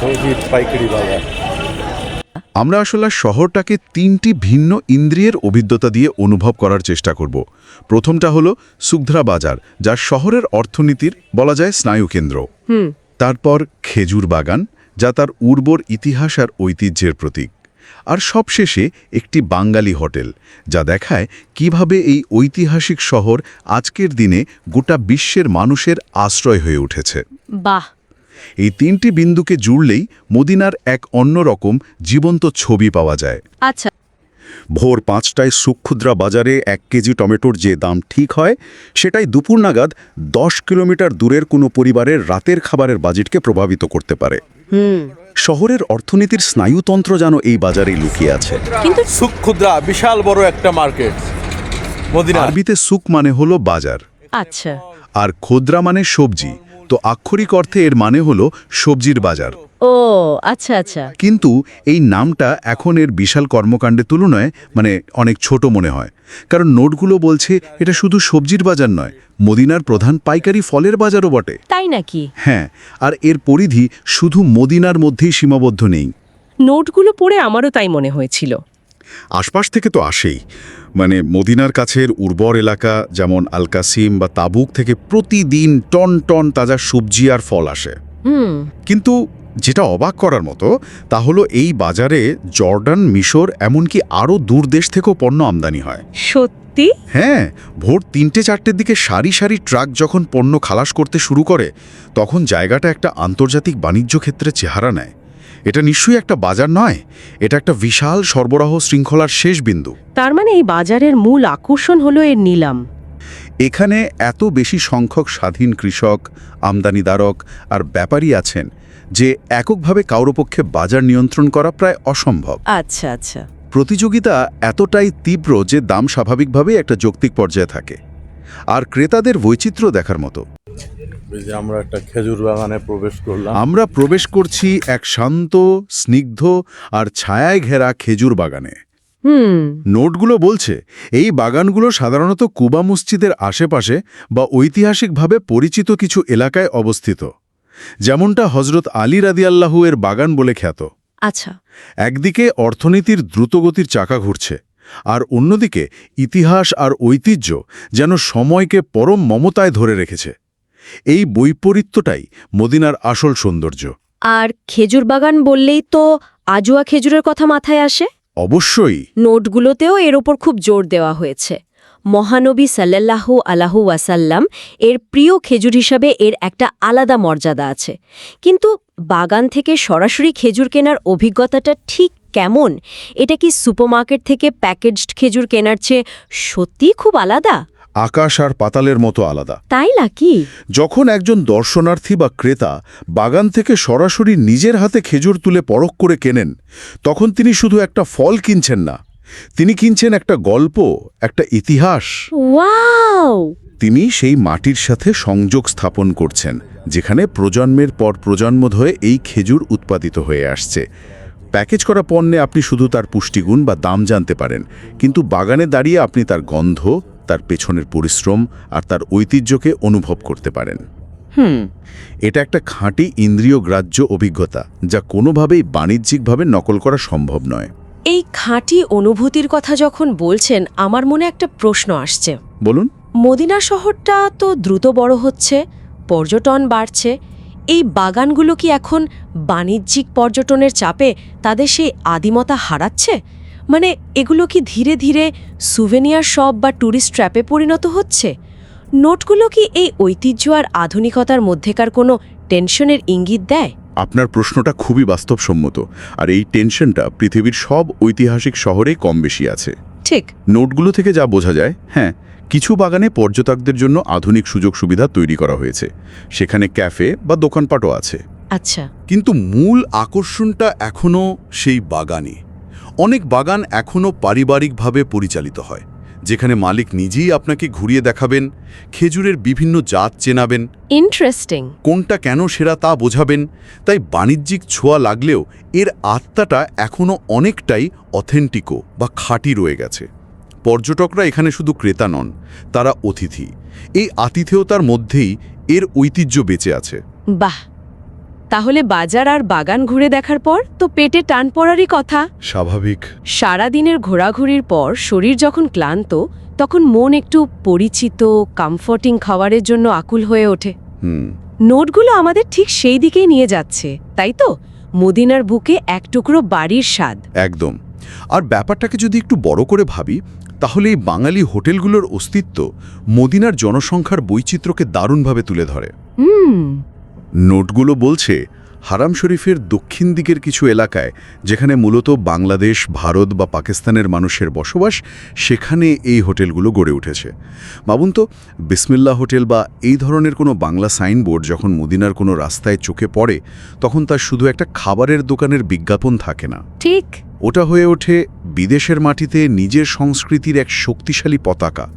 সবজির পাইকারি বাজার। আমরা আসলে শহরটাকে তিনটি ভিন্ন ইন্দ্রিয়ের অভিজ্ঞতা দিয়ে অনুভব করার চেষ্টা করব। প্রথমটা হলো সুগধরা বাজার যা শহরের অর্থনীতির বলা যায় স্নায়ুকেন্দ্র তারপর খেজুর বাগান যা তার উর্বর ইতিহাস আর ঐতিহ্যের প্রতীক। আর সবশেষে একটি বাঙালি হোটেল যা দেখায় কীভাবে এই ঐতিহাসিক শহর আজকের দিনে গোটা বিশ্বের মানুষের আশ্রয় হয়ে উঠেছে। বাহ! এই তিনটি বিন্দুকে জুড়লেই মদিনার এক অন্যরকম জীবন্ত ছবি পাওয়া যায়। আচ্ছা। ভোর পাঁচটায় সুক্ষুদ্রা বাজারে এক কেজি টমেটোর যে দাম ঠিক হয় সেটাই দুপুর নাগাদ দশ কিলোমিটার দূরের কোনো পরিবারের রাতের খাবারের বাজেটকে প্রভাবিত করতে পারে। শহরের অর্থনীতির স্নায়ুতন্ত্র যেন এই বাজারেই লুকিয়ে আছে। কিন্তু সুখ ক্ষুদ্রা বিশাল বড় একটা মার্কেট আরবিতে সুক মানে হলো বাজার। আচ্ছা। আর খোদ্রা মানে সবজি। তো আক্ষরিক অর্থে এর মানে হলো সবজির বাজার। ও আচ্ছা আচ্ছা। কিন্তু এই নামটা এখন এর বিশাল কর্মকাণ্ডের তুলনায় মানে অনেক ছোট মনে হয়। কারণ নোটগুলো বলছে এটা শুধু সবজির বাজার নয় মদিনার প্রধান পাইকারি ফলের বাজারও বটে। তাই নাকি? হ্যাঁ আর এর পরিধি শুধু মদিনার মধ্যেই সীমাবদ্ধ নেই। নোটগুলো পড়ে আমারও তাই মনে হয়েছিল। আশপাশ থেকে তো আসেই। মানে মদিনার কাছের উর্বর এলাকা যেমন আলকাসিম বা তাবুক থেকে প্রতিদিন টন টন তাজা সবজি আর ফল আসে। হুম। কিন্তু যেটা অবাক করার মতো তা হলো এই বাজারে জর্ডান মিশর এমনকি আরও দূর দেশ থেকেও পণ্য আমদানি হয়। সত্যি? হ্যাঁ ভোর তিনটে চারটের দিকে সারি সারি ট্রাক যখন পণ্য খালাস করতে শুরু করে তখন জায়গাটা একটা আন্তর্জাতিক বাণিজ্য ক্ষেত্রে চেহারা নেয়। এটা নিশ্চয়ই একটা বাজার নয়। এটা একটা বিশাল সরবরাহ শৃঙ্খলার শেষ বিন্দু। তার মানে এই বাজারের মূল আকর্ষণ হলো এর নিলাম। এখানে এত বেশি সংখ্যক স্বাধীন কৃষক আমদানিদারক আর ব্যাপারী আছেন যে এককভাবে কারও পক্ষে বাজার নিয়ন্ত্রণ করা প্রায় অসম্ভব। আচ্ছা আচ্ছা। প্রতিযোগিতা এতটাই তীব্র যে দাম স্বাভাবিকভাবেই একটা যৌক্তিক পর্যায়ে থাকে। আর ক্রেতাদের বৈচিত্র্য দেখার মতো। এই যে আমরা একটা খেজুর বাগানে প্রবেশ করলাম। আমরা প্রবেশ করছি এক শান্ত স্নিগ্ধ আর ছায়ায় ঘেরা খেজুর বাগানে। হুম। নোটগুলো বলছে এই বাগানগুলো সাধারণত কুবা মসজিদের আশেপাশে বা ঐতিহাসিকভাবে পরিচিত কিছু এলাকায় অবস্থিত। যেমনটা হজরত আলী রাদিয়াল্লাহু এর বাগান বলে খ্যাত। আচ্ছা। একদিকে অর্থনীতির দ্রুতগতির চাকা ঘুরছে আর অন্যদিকে ইতিহাস আর ঐতিহ্য যেন সময়কে পরম মমতায় ধরে রেখেছে। এই বৈপরীত্যটাই মদিনার আসল সৌন্দর্য। আর খেজুর বাগান বললেই তো আজুয়া খেজুরের কথা মাথায় আসে? অবশ্যই। নোটগুলোতেও এর ওপর খুব জোর দেওয়া হয়েছে। মহানবী সাল্লাল্লাহু আলাহু ওয়াসাল্লাম এর প্রিয় খেজুর হিসাবে এর একটা আলাদা মর্যাদা আছে। কিন্তু বাগান থেকে সরাসরি খেজুর কেনার অভিজ্ঞতাটা ঠিক কেমন? এটা কি সুপারমার্কেট থেকে প্যাকেজড খেজুর কেনার চেয়ে সত্যিই খুব আলাদা? আকাশ আর পাতালের মতো আলাদা। তাই নাকি? যখন একজন দর্শনার্থী বা ক্রেতা বাগান থেকে সরাসরি নিজের হাতে খেজুর তুলে পরখ করে কেনেন তখন তিনি শুধু একটা ফল কিনছেন না তিনি কিনছেন একটা গল্প একটা ইতিহাস। ওয়াও! তিনি সেই মাটির সাথে সংযোগ স্থাপন করছেন যেখানে প্রজন্মের পর প্রজন্ম ধরে এই খেজুর উৎপাদিত হয়ে আসছে। প্যাকেজ করা পণ্যে আপনি শুধু তার পুষ্টিগুণ বা দাম জানতে পারেন কিন্তু বাগানে দাঁড়িয়ে আপনি তার গন্ধ তার পেছনের পরিশ্রম আর তার ঐতিহ্যকে অনুভব করতে পারেন। হুম। এটা একটা খাঁটি ইন্দ্রিয় গ্রাহ্য অভিজ্ঞতা যা কোনোভাবেই বাণিজ্যিকভাবে নকল করা সম্ভব নয়। এই খাঁটি অনুভূতির কথা যখন বলছেন আমার মনে একটা প্রশ্ন আসছে। বলুন। মদিনা শহরটা তো দ্রুত বড় হচ্ছে পর্যটন বাড়ছে। এই বাগানগুলো কি এখন বাণিজ্যিক পর্যটনের চাপে তাদের সেই আদিমতা হারাচ্ছে? মানে এগুলো কি ধীরে ধীরে সুভেনিয়ার শপ বা ট্যুরিস্ট ট্র্যাপে পরিণত হচ্ছে? নোটগুলো কি এই ঐতিহ্য আর আধুনিকতার মধ্যেকার কোনো টেনশনের ইঙ্গিত দেয়? আপনার প্রশ্নটা খুবই বাস্তবসম্মত আর এই টেনশনটা পৃথিবীর সব ঐতিহাসিক শহরে কম বেশি আছে। ঠিক। নোটগুলো থেকে যা বোঝা যায় হ্যাঁ কিছু বাগানে পর্যটকদের জন্য আধুনিক সুযোগ সুবিধা তৈরি করা হয়েছে। সেখানে ক্যাফে বা দোকানপাটও আছে। আচ্ছা। কিন্তু মূল আকর্ষণটা এখনও সেই বাগানে অনেক বাগান এখনও পারিবারিকভাবে পরিচালিত হয় যেখানে মালিক নিজেই আপনাকে ঘুরিয়ে দেখাবেন খেজুরের বিভিন্ন জাত চেনাবেন। ইন্টারেস্টিং কোনটা কেন সেরা তা বোঝাবেন তাই বাণিজ্যিক ছোঁয়া লাগলেও এর আত্মাটা এখনও অনেকটাই অথেন্টিকো বা খাঁটি রয়ে গেছে। পর্যটকরা এখানে শুধু ক্রেতা নন তারা অতিথি। এই আতিথেয়তার মধ্যেই এর ঐতিহ্য বেঁচে আছে। বাহ! তাহলে বাজার আর বাগান ঘুরে দেখার পর তো পেটে টান পড়ারই কথা। স্বাভাবিক। সারাদিনের ঘোরাঘুরির পর শরীর যখন ক্লান্ত তখন মন একটু পরিচিত কমফর্টিং খাবারের জন্য আকুল হয়ে ওঠে। হুম। নোটগুলো আমাদের ঠিক সেই দিকেই নিয়ে যাচ্ছে তাই তো? মদিনার বুকে এক টুকরো বাড়ির স্বাদ। একদম। আর ব্যাপারটাকে যদি একটু বড় করে ভাবি তাহলে এই বাঙালি হোটেলগুলোর অস্তিত্ব মদিনার জনসংখ্যার বৈচিত্র্যকে দারুণভাবে তুলে ধরে। হুম। নোটগুলো বলছে হারাম শরীফের দক্ষিণ দিকের কিছু এলাকায় যেখানে মূলত বাংলাদেশ ভারত বা পাকিস্তানের মানুষের বসবাস সেখানে এই হোটেলগুলো গড়ে উঠেছে। ভাবুন তো বিসমিল্লা হোটেল বা এই ধরনের কোনো বাংলা সাইনবোর্ড যখন মদিনার কোনো রাস্তায় চোখে পড়ে তখন তার শুধু একটা খাবারের দোকানের বিজ্ঞাপন থাকে না। ঠিক। ওটা হয়ে ওঠে বিদেশের মাটিতে নিজের সংস্কৃতির এক শক্তিশালী পতাকা।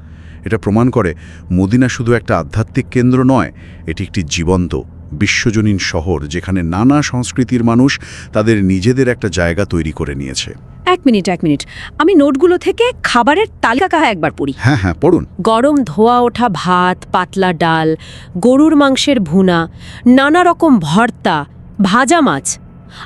এটা প্রমাণ করে মদিনা শুধু একটা আধ্যাত্মিক কেন্দ্র নয় এটি একটি জীবন্ত বিশ্বজনীন শহর যেখানে নানা সংস্কৃতির মানুষ তাদের নিজেদের একটা জায়গা তৈরি করে নিয়েছে। এক মিনিট এক মিনিট। আমি নোটগুলো থেকে খাবারের তালিকা একবার পড়ি। হ্যাঁ হ্যাঁ পড়ুন। গরম ধোয়া ওঠা ভাত পাতলা ডাল গরুর মাংসের ভুনা নানা রকম ভর্তা ভাজা মাছ।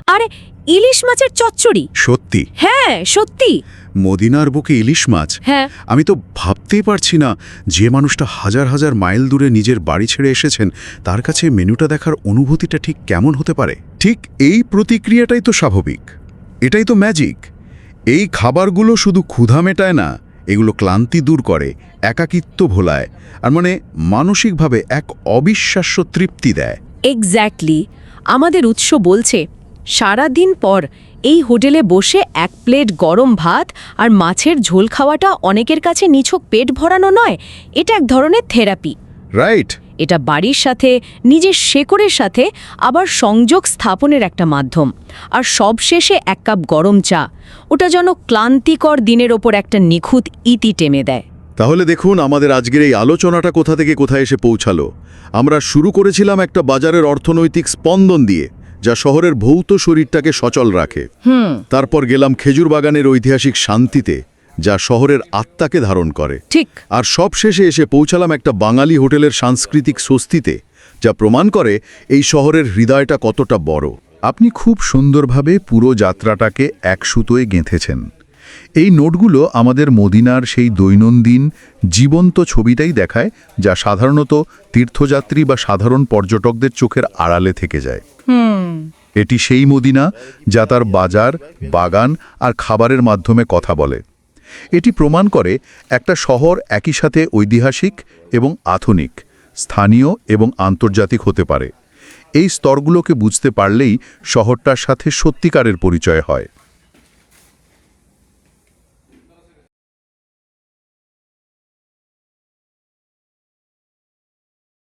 আরে ইলিশ মাছের চচ্চড়ি। সত্যি? হ্যাঁ সত্যি। মদিনার বুকে ইলিশ মাছ? হ্যাঁ। আমি তো ভাবতেই পারছি না যে মানুষটা হাজার হাজার মাইল দূরে নিজের বাড়ি ছেড়ে এসেছেন তার কাছে মেনুটা দেখার অনুভূতিটা ঠিক কেমন হতে পারে? ঠিক এই প্রতিক্রিয়াটাই তো স্বাভাবিক। এটাই তো ম্যাজিক এই খাবারগুলো শুধু ক্ষুধা মেটায় না এগুলো ক্লান্তি দূর করে একাকিত্ব ভোলায় আর মানে মানসিকভাবে এক অবিশ্বাস্য তৃপ্তি দেয়। এক্স্যাক্টলি আমাদের উৎস বলছে সারা দিন পর এই হোটেলে বসে এক প্লেট গরম ভাত আর মাছের ঝোল খাওয়াটা অনেকের কাছে নিছক পেট ভরানো নয় এটা এক ধরনের থেরাপি। রাইট। এটা বাড়ির সাথে নিজের শেকড়ের সাথে আবার সংযোগ স্থাপনের একটা মাধ্যম। আর সবশেষে এক কাপ গরম চা ওটা যেন ক্লান্তিকর দিনের ওপর একটা নিখুঁত ইতি টেমে দেয়। তাহলে দেখুন আমাদের আজকের এই আলোচনাটা কোথা থেকে কোথায় এসে পৌঁছালো। আমরা শুরু করেছিলাম একটা বাজারের অর্থনৈতিক স্পন্দন দিয়ে। যা শহরের ভৌত শরীরটাকে সচল রাখে। তারপর গেলাম খেজুর বাগানের ঐতিহাসিক শান্তিতে যা শহরের আত্মাকে ধারণ করে। ঠিক। আর সবশেষে এসে পৌঁছালাম একটা বাঙালি হোটেলের সাংস্কৃতিক স্বস্তিতে যা প্রমাণ করে এই শহরের হৃদয়টা কতটা বড়। আপনি খুব সুন্দরভাবে পুরো যাত্রাটাকে এক সুতোয় গেঁথেছেন। এই নোটগুলো আমাদের মদিনার সেই দৈনন্দিন জীবন্ত ছবিটাই দেখায় যা সাধারণত তীর্থযাত্রী বা সাধারণ পর্যটকদের চোখের আড়ালে থেকে যায়। এটি সেই মদিনা যা তার বাজার বাগান আর খাবারের মাধ্যমে কথা বলে। এটি প্রমাণ করে একটা শহর একই সাথে ঐতিহাসিক এবং আধুনিক স্থানীয় এবং আন্তর্জাতিক হতে পারে। এই স্তরগুলোকে বুঝতে পারলেই শহরটার সাথে সত্যিকারের পরিচয় হয়।